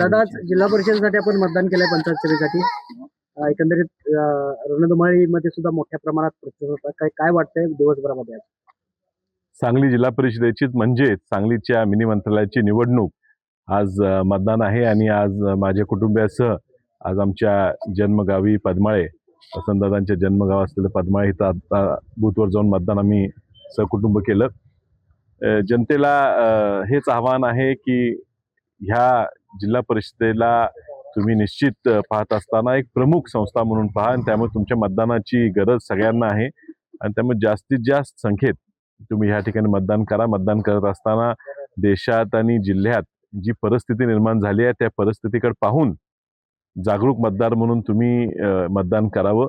दादा जिल्हा परिषदेसाठी आपण मतदान केलंय पंचायत सभेसाठी. एकंदरीत रणधुमाळीमध्ये सुद्धा मोठ्या प्रमाणात प्रतिसाद होता. काय काय वाटतंय दिवसभरामध्ये? सांगली जिल्हा परिषदेचीच म्हणजे सांगलीच्या मिनी मंत्रालयाची निवडणूक आज मतदान आहे आणि आज माझ्या कुटुंबियासह आज आमच्या जन्मगावी पद्माळे वसंतदादांच्या जन्मगाव असलेलं पद्माळे इथं आता बूथवर जाऊन मतदान आम्ही सहकुटुंब केलं. जनतेला हेच आव्हान आहे की ह्या जिल्हा परिषदेला तुम्ही निश्चित पाहत असताना एक प्रमुख संस्था म्हणून पहा आणि त्यामुळे तुमच्या मतदानाची गरज सगळ्यांना आहे. आणि त्यामुळे जास्तीत जास्त संख्येत तुम्ही ह्या ठिकाणी मतदान करा. मतदान करत असताना देशात आणि जिल्ह्यात जी परिस्थिती निर्माण झाली आहे त्या परिस्थितीकडे पाहून जागरूक मतदार म्हणून तुम्ही मतदान करावं.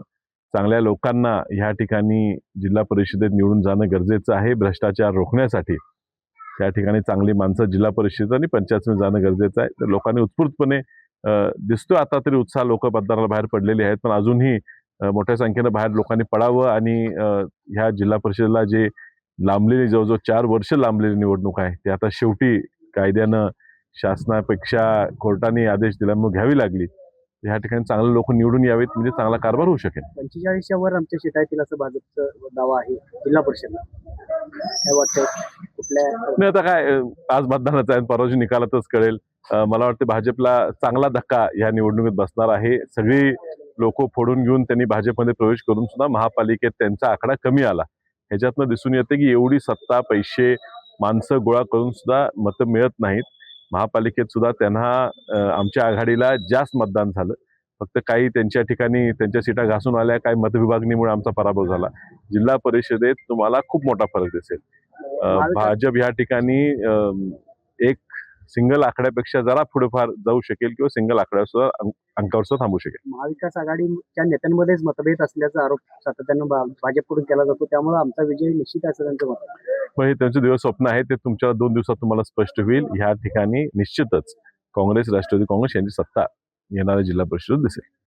चांगल्या लोकांना ह्या ठिकाणी जिल्हा परिषदेत निवडून जाणं गरजेचं आहे. भ्रष्टाचार रोखण्यासाठी त्या ठिकाणी चांगली माणसं जिल्हा परिषद आणि पंचायत जाणं गरजेचं आहे. तर लोकांनी उत्स्फूर्तपणे दिसतोय आता तरी उत्साह लोक मतदाराला बाहेर पडलेले आहेत पण अजूनही मोठ्या संख्येनं बाहेर लोकांनी पडावं आणि ह्या जिल्हा परिषदेला जे लांबलेली जवळजवळ चार वर्ष लांबलेली निवडणूक आहे ती आता शेवटी कायद्यानं शासनापेक्षा कोर्टाने आदेश दिल्यामुळे घ्यावी लागली. ह्या ठिकाणी चांगले लोक निवडून यावेत म्हणजे चांगला कारभार होऊ शकेल. पंचेचाळीसच्या वर आमच्या सीटा येतील असं भाजपचं दावा आहे जिल्हा परिषदला. काय वाटतं नाही आता काय आज मतदानाचा आहे परवाची निकालातच कळेल. मला वाटतं भाजपला चांगला धक्का या निवडणुकीत बसणार आहे. सगळी लोक फोडून घेऊन त्यांनी भाजपमध्ये प्रवेश करून सुद्धा महापालिकेत त्यांचा आकडा कमी आला. ह्याच्यातनं दिसून येते की एवढी सत्ता पैसे माणसं गोळा करून सुद्धा मतं मिळत नाहीत. महापालिकेत सुद्धा त्यांना आमच्या आघाडीला जास्त मतदान झालं. फक्त काही त्यांच्या ठिकाणी त्यांच्या सीटा घासून आल्या काही मतविभागणीमुळे आमचा पराभव झाला. जिल्हा परिषदेत तुम्हाला खूप मोठा फरक दिसेल. भाजप या ठिकाणी एक सिंगल आकड्यापेक्षा जरा पुढेफार जाऊ शकेल किंवा सिंगल आकड्या सुद्धा अंक- अंकावर सुद्धा थांबू शकेल. महाविकास आघाडीच्या नेत्यांमध्येच मतभेद असल्याचा आरोप सातत्यानं भाजपकडून केला जातो. त्यामुळे आमचा विजय निश्चित आहे असं त्यांचं मत हे त्यांचे दिवस स्वप्न आहे ते तुमच्या दोन दिवसात तुम्हाला स्पष्ट होईल. ह्या ठिकाणी निश्चितच काँग्रेस राष्ट्रवादी काँग्रेस यांची सत्ता येणाऱ्या जिल्हा परिषदेत दिसेल.